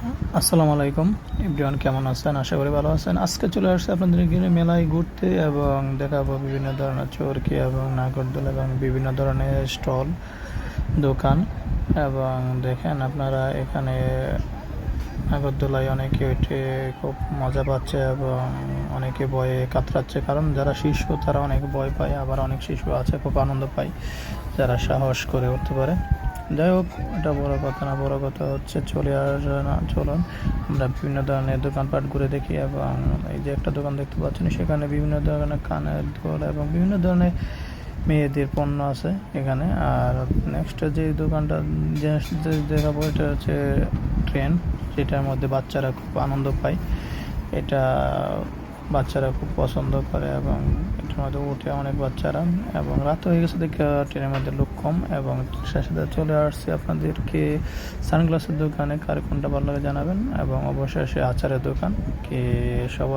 আসসালামু আলাইকুম। এভরিওয়ান কেমন আছেন? আশা করি ভালো আছেন। আজকে চলে আসছে আপনাদের এখানে মেলায় ঘুরতে এবং দেখাবো বিভিন্ন ধরনের চরকি এবং নাগরদোল এবং বিভিন্ন ধরনের স্টল, দোকান এবং দেখেন আপনারা এখানে নাগরদোলায় অনেকে উঠে খুব মজা পাচ্ছে এবং অনেকে ভয়ে কাতরাচ্ছে। কারণ যারা শিশু, তারা অনেক ভয় পায়, আবার অনেক শিশু আছে, খুব আনন্দ পায়, যারা সাহস করে উঠতে পারে। যাই হোক, এটা বড় কথা না, বড় কথা হচ্ছে চলে আসে না, চলুন। আমরা বিভিন্ন ধরনের দোকানপাট ঘুরে দেখি এবং এই যে একটা দোকান দেখতে পাচ্ছেন, সেখানে বিভিন্ন ধরনের কানের দোল এবং বিভিন্ন ধরনের মেয়েদের পণ্য আছে এখানে। আর নেক্সট যে দোকানটা দেখাবো, এটা হচ্ছে ট্রেন, যেটার মধ্যে বাচ্চারা খুব আনন্দ পায়। এটা বাচ্চারা খুব পছন্দ করে এবং এটার মধ্যে উঠে অনেক বাচ্চারা। এবং রাত হয়ে গেছে দেখে ট্রেনের মধ্যে লোক কম এবং সাথে সাথে চলে আসছে আপনাদেরকে সানগ্লাসের দোকানে, কার কোনটা ভালো লাগে জানাবেন। এবং অবশ্যই অবশেষে আচারের দোকান, কে সবাই